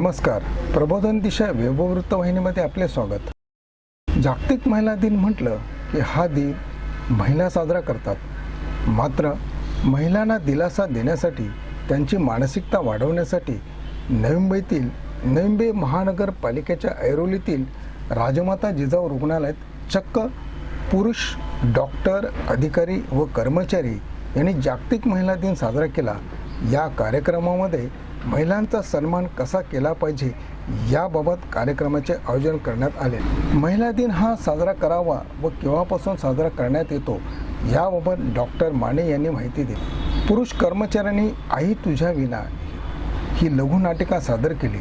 नमस्कार. प्रबोधन दिशा वेबवृत्त वाहिनीमध्ये आपले स्वागत. जागतिक महिला दिन म्हटलं की हा दिन महिला साजरा करतात. मात्र महिलांना दिलासा देण्यासाठी त्यांची मानसिकता वाढवण्यासाठी नवी मुंबईतील नवी मुंबई महानगरपालिकेच्या ऐरोलीतील राजमाता जिजाऊ रुग्णालयात चक्क पुरुष डॉक्टर अधिकारी व कर्मचारी यांनी जागतिक महिला दिन साजरा केला. या कार्यक्रमामध्ये महिलांचा सन्मान कसा केला पाहिजे याबाबत कार्यक्रमाचे आयोजन करण्यात आले. महिला दिन हा साजरा करावा व केव्हापासून साजरा करण्यात येतो याबाबत डॉक्टर माने यांनी माहिती दिली. पुरुष कर्मचाऱ्यांनी आई तुझ्या विना ही लघुनाटिका सादर केली.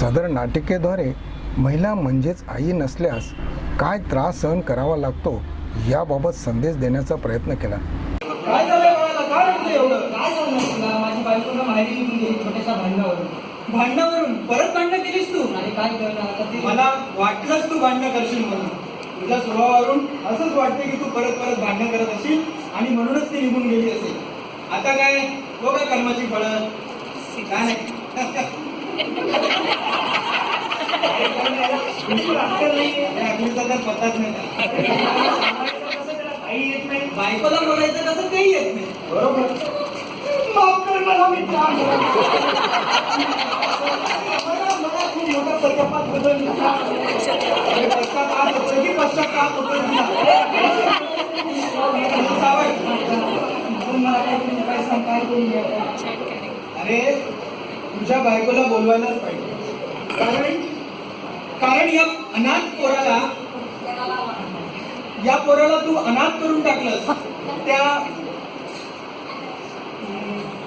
सदर नाटिकेद्वारे महिला म्हणजेच आई नसल्यास काय त्रास सहन करावा लागतो याबाबत संदेश देण्याचा प्रयत्न केला. भांडणावरून परत भांडणं केलीस तू? आणि काय करणार आता ते? मला वाटलंच तू भांडणं करशील म्हणून. तुझ्या स्वभावावरून असंच वाटतं की तू परत परत भांडणं करत असशील आणि म्हणूनच ती निघून गेली असेल. आता काय? बघा कर्माची फळं? काय तर पत्ताच काही येत नाही. बायकोला बोलायचं कसं काही येत नाही. बरोबर. माफ कर मला मी मला मला खूप मोठा पश्चाताप पश्चाताप की पश्चाताप पण मला तुम्ही काय करून अरे तुझ्या बायकोला बोलवायलाच पाहिजे. कारण कारण या अनाथ पोराला या पोराला तू अनाथ करून टाकलंस. त्या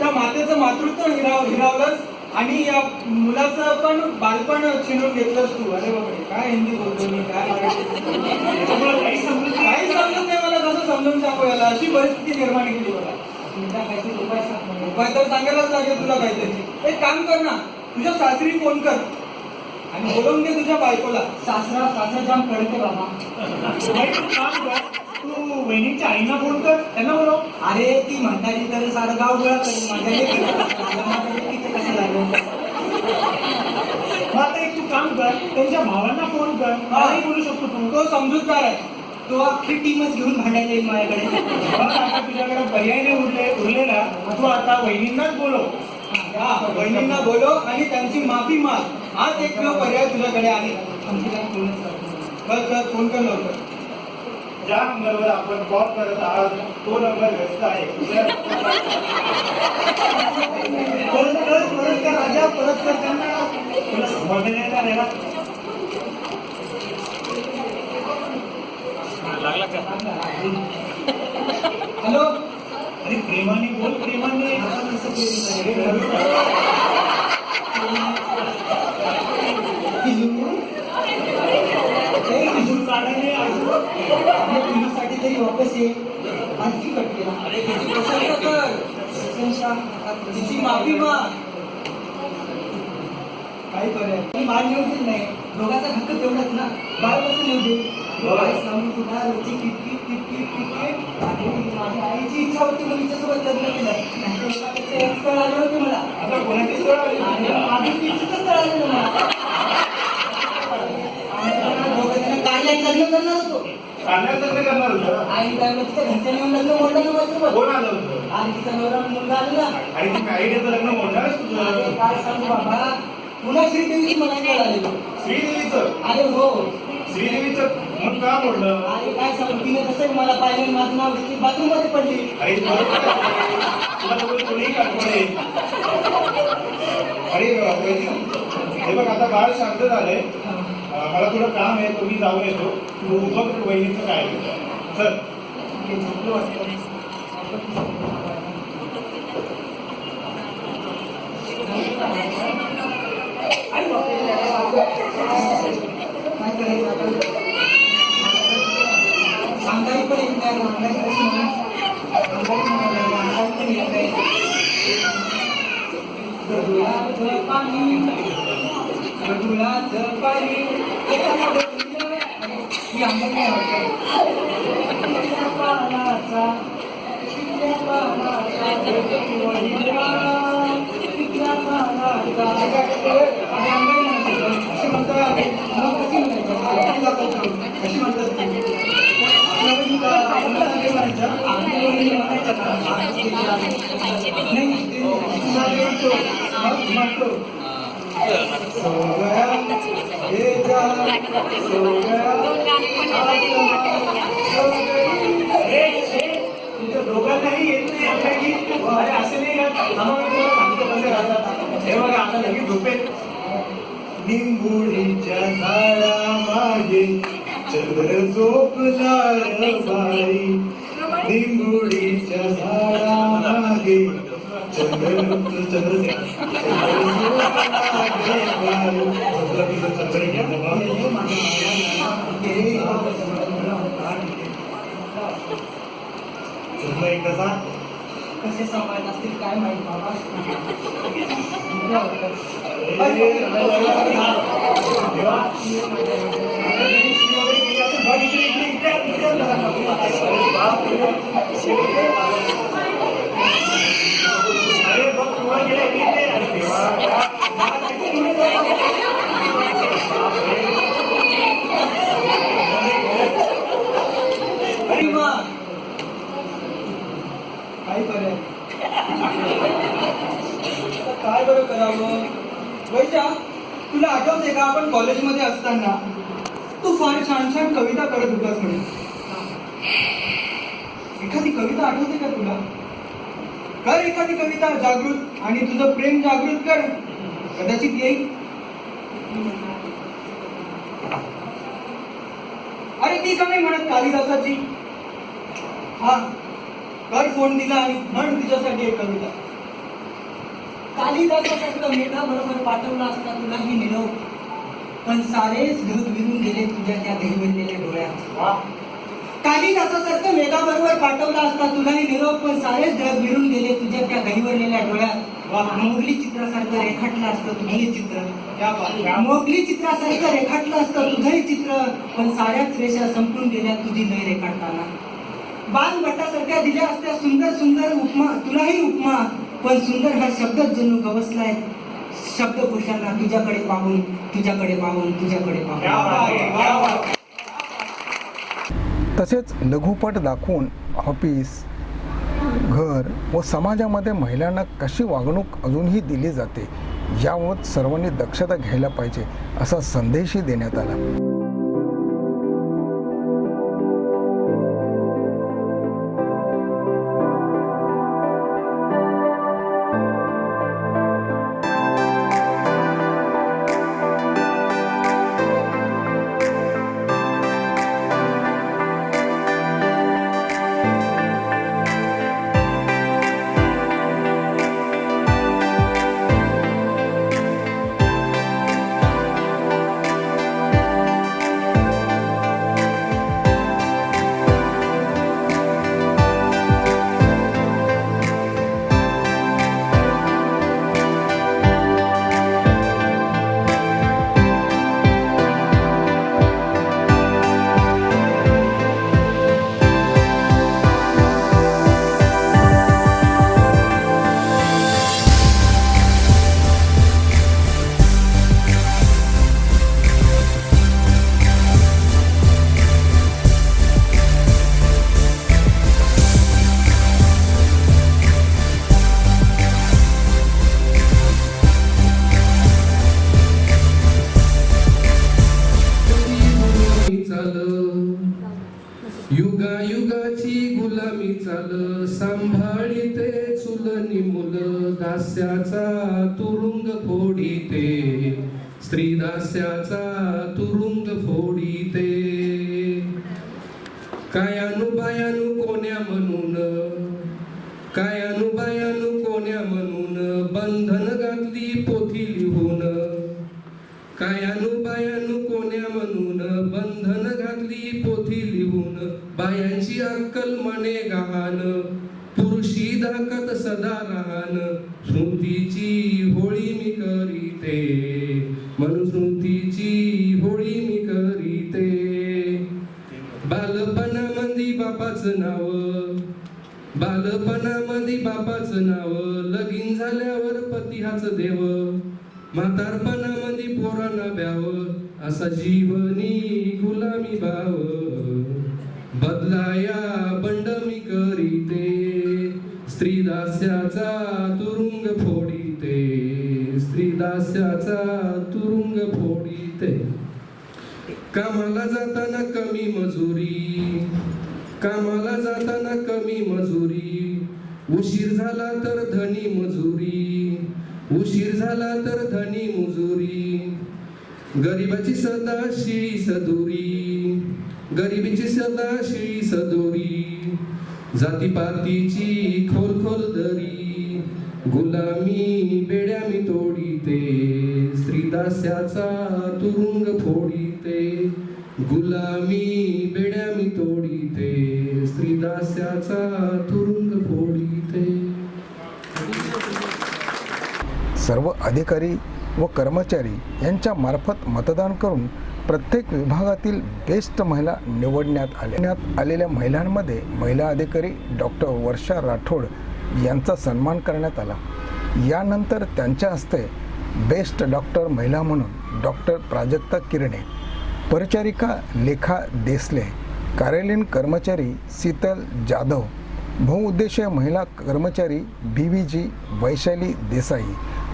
त्या मातेचं मातृत्व हिराव हिरावलंस. आणि या मुलाचं पण बालपण छिनून घेतलंस तू. अरे बापरे काय हिंदी बोलतो मी काय काही समजून काही समजत नाही मला कसं समजून सांगू याला? अशी परिस्थिती निर्माण केली मला तुमचा काहीतरी उपाय सांग. उपाय तर सांगायलाच लागेल तुला काहीतरी. एक काम कर ना तुझ्या सासरी फोन कर. आणि बोलवून घे तुझ्या बायकोला. सासरा सासरा जाम कळते बाबा. तू वहिनीच्या आईना फोन कर. त्यांना बोलव. अरे ती म्हणताली तर सारं गाव गोळा करेल माझ्या लेकीचं. कसं झालं मग आता एक तू काम कर. त्यांच्या भावांना फोन कर. मलाही बोलू शकतो तू. तो समजूतदार आहे. तो अख्खी टीमच घेऊन भांडायला येईल माझ्याकडे. मग आता तुझ्याकडे पर्याय नाही उरले उरलेला. तू आता वहिनींनाच बोलव. हा, बहिणींना बोलव आणि त्यांची माफी माग. हाच एक पर्याय तुझ्याकडे आहे. फोन कर लवकर. ज्या नंबरवर आपण कॉल करत आहात तो नंबर व्यस्त आहे परत परत परत कर राजा परत कर त्यांना तुला समजलं नाही का? हॅलो अरे प्रेमाने बोल प्रेमाने असं केलं नाही. वापस ये. आणखी तिची माफी माग. काही पर्याय मी बाळ नेऊ देत नाही. दोघांचा हक्क तेवढाच ना. बाळ कसं नेऊ दे सांगून तुला रोजची किटकिट किटकिट किटकिट. आणि माझ्या आईची इच्छा होती मग तिच्यासोबत लग्न केलं. नाहीतर स्थळ आले होते मला. आता कोणाची स्थळ आली? आणि माझी इच्छितच स्थळ आलेलं मला. आणि त्यांना दोघं कार्यात लग्न करणार होतो. काढण्यात लग्न करणार होतं. आई टाइमला तिच्या घरच्या लग्न मोडलं ना माझ्यासोबत कोण आलं होतं? आणि तिचा नवरा मुलगा आलेला. आणि ती आईडियाचं लग्न मोडणारच अरे तुझं काय सांगू बाबा? पुन्हा श्रीदेवीची मला आलेलं श्रीदेवीचं? अरे हो. श्रीदेवीचं मग का मोडलं अरे काय सांगू तिने कसं मला पाहिलं आणि माझं नाव घेतली बाथरूममध्ये पडली. आई बरोबर आहे. तुला तर कोणीही काढपडे अरे हे बघ आता बाळ शांत झालंय. मला थोडं काम आहे तुम्ही जाऊन येतो. तू वहिनीचं काय सर चल. ते झोपलं वाटतं आई पण येत नाही सांगायला कशी म्हणा? सांगायला म्हणायला, सांगायला पण येत नाही. गडुळाचं पाणी गडुळाचं पाणी एका ही आंबट नाही वाटत. पिकल्या पानाचा, पिकल्या पानाचा, पिकल्या पानाचा, पिकल्या पानाचा, तुझा आई काय करते? आणि अंगाई म्हणायचं. अशी म्हणतात. मग कशी म्हणायचं? आई दाखवतो. कशी म्हणतात ती? आपल्या बहिणीला आपल्याला अंगाई म्हणायचं. आपल्या बहिणीला म्हणायचं का? नाही, ते तुझा आई म्हणतो. मग म्हणतो. सो गया, हे जा, सो गया, सो गया. हे, हे, तुमच्या दोघांनाही येत नाही आपल्या गीत अरे असं नाही का थांबा मी तुम्हाला सांगतो कसे राहतात हे बघा आता लगेच झोपेल निंबुडीच्या झाडामागे चंद्र झोपला बाई निंबुडीच्या कसे सांभाळत असतील काय माहीत बाबा अरे बघ तू वर गेला इकडे अरे देवा. अरे वा काय बरं काय बरं करावं वैशा तुला आठवते का आपण कॉलेजमध्ये असताना तू फार छान छान कविता करत होतास म्हणे एखादी कविता आठवते का तुला कर एखादी कविता जागृत आणि तुझं प्रेम जागृत कर. कदाचित येईल. अरे ती का नाही म्हणत कालिदासाची? हा कर फोन दिला आणि म्हण तुझ्यासाठी एक कविता. कालिदासासारखं मेघा बरोबर पाठवला असता तुलाही निरोप पण सारेच ढग विरून गेले तुझ्या त्या दहिवलेल्या डोळ्यात. कालिदासासारखं मेघा बरोबर पाठवला असता तुलाही निरोप पण सारे जग मिळून गेले. तुझ्या त्या गहिवरलेल्या डोळ्यात मोगली चित्रासारखं रेखाटलं असतं तुझंही चित्र. मोगली चित्रासारखं रेखाटलं असतं तुझंही चित्र. पण साऱ्याच रेषा संपून गेल्या तुझी लय रेखाटताना. बाल भट्टासारख्या दिल्या असत्या सुंदर सुंदर उपमा तुलाही उपमा. पण सुंदर हा शब्दच जणू गवसलाय. शब्दकोशांना तुझ्याकडे पाहून तुझ्याकडे पाहून तुझ्याकडे पाहून. तसेच लघुपट दाखवून ऑफिस घर व समाजामध्ये महिलांना कशी वागणूक अजूनही दिली जाते यावर सर्वांनी दक्षता घ्यायला पाहिजे असा संदेशही देण्यात आला. दास्याचा तुरुंग फोडीते. स्त्री दास्याचा तुरुंग फोडीते. काय बायानु कोण्या म्हणून? काय बायानु कोण्या म्हणून? बंधन घातली पोथी लिहून. काय बायानु कोण्या म्हणून? बंधन घातली पोथी लिहून. बायांची अक्कल मने गहाण. सदा राहन स्मृतीची होळी मी करीते. मनुस्मृतीची होळी मी करीते. बालपणामध्ये बापाचं नाव बालपणामध्ये बापाचं नाव लगीन झाल्यावर पती हाच देव. म्हातारपणामध्ये पोरांना ब्याव असा जीवनी गुलामी भाव. बदलाया बंड मी करीते. स्त्रीदास्याचा तुरुंग फोडीते ते दास्याचा तुरुंग फोडीते कामाला जाताना कमी मजुरी. कामाला जाताना कमी मजुरी. उशीर झाला तर धनी मजुरी. उशीर झाला तर धनी मजुरी. गरिबाची सदा शिळी सदुरी. गरिबीची सदा शिळी सदोरी. जातीपातीची खोल खोल दरी गुलामी बेड्या मी तोडीते स्त्रीदास्याचा तुरुंग फोडीते गुलामी बेड्या मी तोडीते स्त्रीदास्याचा तुरुंग फोडीते. सर्व अधिकारी व कर्मचारी यांच्या मार्फत मतदान करून प्रत्येक विभागातील बेस्ट महिला निवडण्यात आल्या. आलेल्या महिलांमध्ये महिला अधिकारी डॉक्टर वर्षा राठोड यांचा सन्मान करण्यात आला. यानंतर त्यांच्या हस्ते बेस्ट डॉक्टर महिला म्हणून डॉक्टर प्राजक्ता किरणे परिचारिका लेखा देसले कार्यालयीन कर्मचारी शीतल जाधव बहुउद्देशीय महिला कर्मचारी B V G Vaishali Desai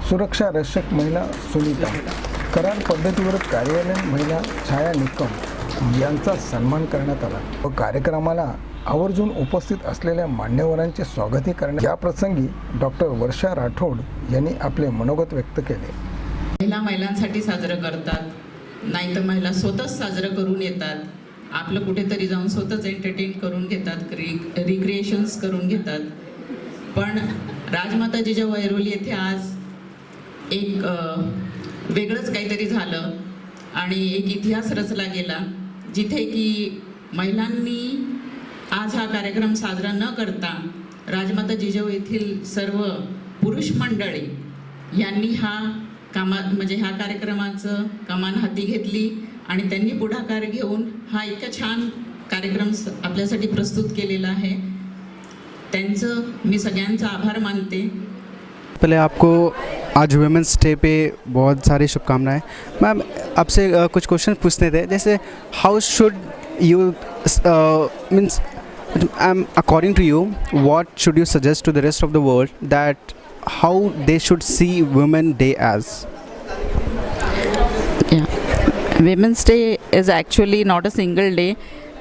सुरक्षा रक्षक महिला सुनीता. करार पद्धतीवर कार्यालयीन महिला छाया निकम यांचा सन्मान करण्यात आला. व कार्यक्रमाला आवर्जून उपस्थित असलेल्या मान्यवरांचे स्वागतही करण्यात या प्रसंगी डॉक्टर वर्षा राठोड यांनी आपले मनोगत व्यक्त केले. महिला महिलांसाठी साजरं करतात. नाही तर महिला स्वतःच साजरं करून येतात. आपलं कुठेतरी जाऊन स्वतःच एंटरटेन करून घेतात रि रिक्रिएशन्स करून घेतात. पण राजमाता जिजा वैरोली येथे आज एक वेगळंच काहीतरी झालं आणि एक इतिहास रचला गेला जिथे की महिलांनी आज हा कार्यक्रम साजरा न करता राजमाता जिजाऊ येथील सर्व पुरुष मंडळी यांनी हा कामा म्हणजे ह्या कार्यक्रमाचं कमान हाती घेतली आणि त्यांनी पुढाकार घेऊन हा इतका छान कार्यक्रम स- आपल्यासाठी प्रस्तुत केलेला आहे. त्यांचं मी सगळ्यांचा आभार मानते. पहले आपको आज वुमेंस डे पे बहुत सारी शुभकामनाएं मैम आपसे अ, कुछ क्वेश्चन पूछने थे जैसे how should you means um, according to you what should you suggest to the rest of the world that how they should see women day as Women's Day is actually not a single day.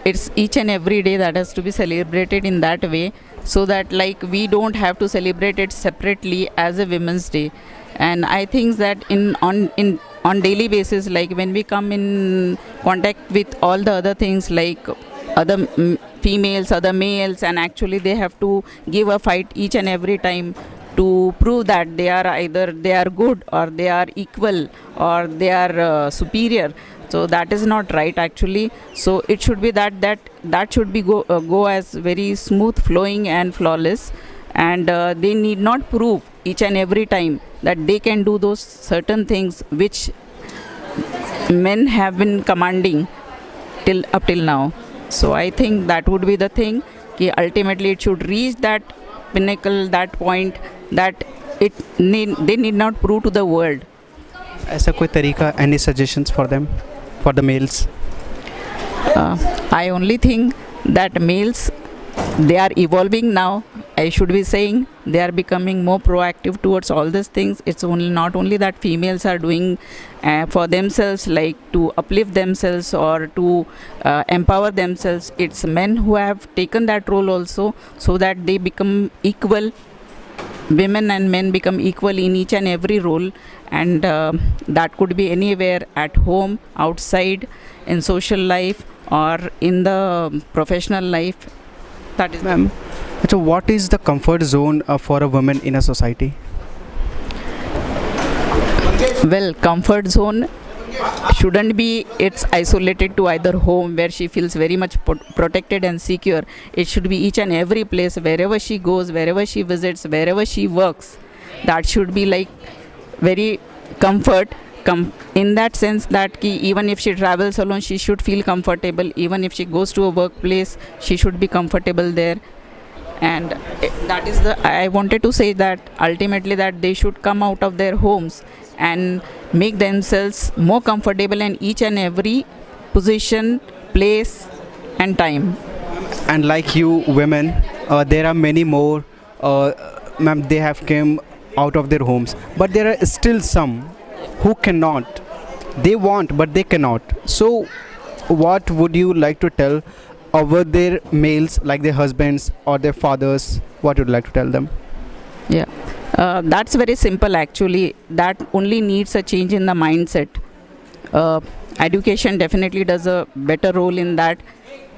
It's each and every day that has to be celebrated in that way so that like we don't have to celebrate it separately as a Women's Day. And I think that in on in on daily basis like when we come in contact with all the other things like other females, other males and actually they have to give a fight each and every time to prove that they are either they are good or they are equal or they are uh, superior. So that is not right actually. So it should be that that that should be go uh, go as very smooth flowing and flawless. And uh, they need not prove each and every time that they can do those certain things which men have been commanding till up till now. So i think that would be the thing ki ultimately it should reach that pinnacle that point that it need, they need not prove to the world ऐसा कोई तरीका any suggestions for them for the males uh, i only think that males they are evolving now i should be saying they are becoming more proactive towards all these things it's only not only that females are doing uh, for themselves like to uplift themselves or to uh, empower themselves it's men who have taken that role also so that they become equal women and men become equal in each and every role and uh, that could be anywhere at home outside in social life or in the professional life. That is ma'am so what is the comfort zone uh, for a woman in a society? Well comfort zone shouldn't be it's isolated to either home where she feels very much pro- protected and secure. It should be each and every place wherever she goes wherever she visits wherever she works. That should be like very comfort com- in that sense that ki even if she travels alone she should feel comfortable. Even if she goes to a workplace she should be comfortable there. And that is the i wanted to say that ultimately that they should come out of their homes. And make themselves more comfortable in each and every position, place, and time. and like you women uh, there are many more uh, ma'am they have came out of their homes. But there are still some who cannot. They want but they cannot. So what would you like to tell over their males like their husbands or their fathers? What would you like to tell them Yeah, uh, that's very simple actually. That only needs a change in the mindset. Uh, education definitely does a better role in that,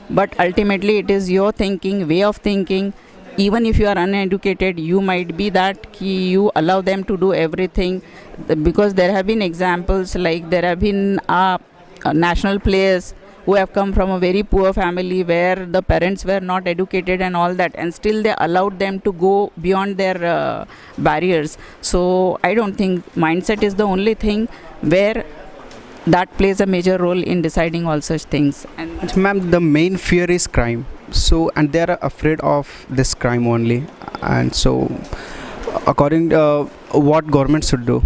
but ultimately it is your thinking, way of thinking. Even if you are uneducated, you might be that ki you allow them to do everything because there have been examples like there have been uh, uh, national players who have come from a very poor family where the parents were not educated and all that and still they allowed them to go beyond their uh, barriers. So i don't think mindset is the only thing where that plays a major role in deciding all such things. And ma'am the main fear is crime. So and they are afraid of this crime only. And so according uh, what government should do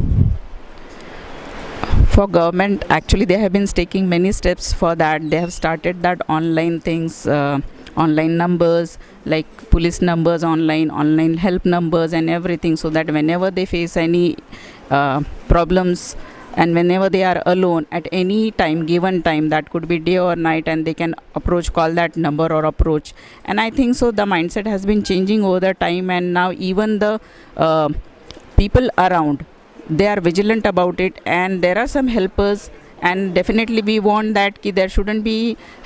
for government actually they have been taking many steps for that. They have started that online things uh, online numbers like police numbers online online help numbers and everything so that whenever they face any uh, problems and whenever they are alone at any time given time that could be day or night and they can approach call that number or approach. And i think so the mindset has been changing over the time and now even the uh, people around they are vigilant about it and there are some helpers and definitely we want that ki there shouldn't be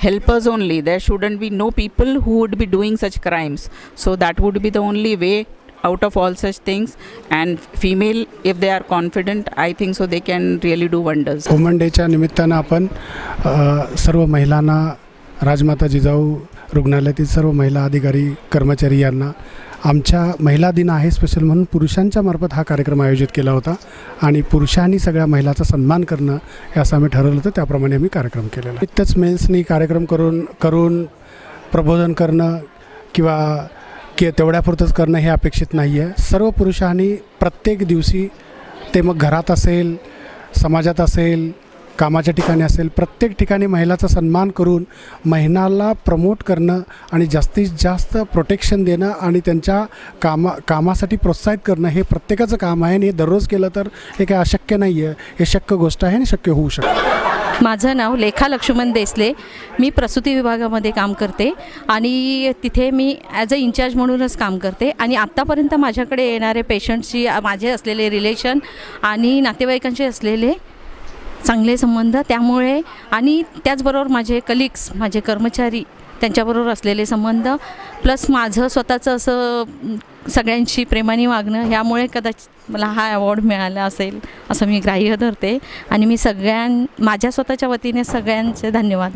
helpers only there shouldn't be no people who would be doing such crimes so that would be the only way out of all such things and female if they are confident i think so they can really do wonders woman डेच्या निमित्तानं आपण अ, सर्व महिलांना राजमाता जिजाऊ रुग्णालयातील सर्व महिला अधिकारी कर्मचारी यांना आमच्या महिला दिन आहे स्पेशल म्हणून पुरुषांच्या मार्फत हा कार्यक्रम आयोजित केला होता. आणि पुरुषांनी सगळ्या महिलाचा सन्मान करणं हे असं आम्ही ठरवलं होतं. त्याप्रमाणे आम्ही कार्यक्रम केलेला. इतकंच मेन्सनी कार्यक्रम करून करून प्रबोधन करणं किंवा की तेवढ्यापुरतंच करणं हे अपेक्षित नाही आहे सर्व पुरुषांनी प्रत्येक दिवशी ते मग घरात असेल समाजात असेल कामाच्या ठिकाणी असेल प्रत्येक ठिकाणी महिलाचा सन्मान करून महिलाला प्रमोट करणं आणि जास्तीत जास्त प्रोटेक्शन देणं आणि त्यांच्या कामा कामासाठी प्रोत्साहित करणं हे प्रत्येकाचं काम आहे आणि हे दररोज केलं तर हे काही अशक्य नाही आहे हे शक्य गोष्ट आहे आणि शक्य होऊ शकतं. माझं नाव लेखा लक्ष्मण देसले. मी प्रसूती विभागामध्ये काम करते आणि तिथे मी ॲज अ इन्चार्ज म्हणूनच काम करते आणि आत्तापर्यंत माझ्याकडे येणारे पेशंटशी माझे असलेले रिलेशन आणि नातेवाईकांचे असलेले चांगले संबंध त्यामुळे आणि त्याचबरोबर माझे कलिग्स माझे कर्मचारी त्यांच्याबरोबर असलेले संबंध प्लस माझं स्वतःचं असं सगळ्यांशी प्रेमाने वागणं ह्यामुळे कदाचित मला हा अवॉर्ड मिळाला असेल असं मी ग्राह्य धरते. आणि मी सगळ्यां माझ्या स्वतःच्या वतीने सगळ्यांचे धन्यवाद.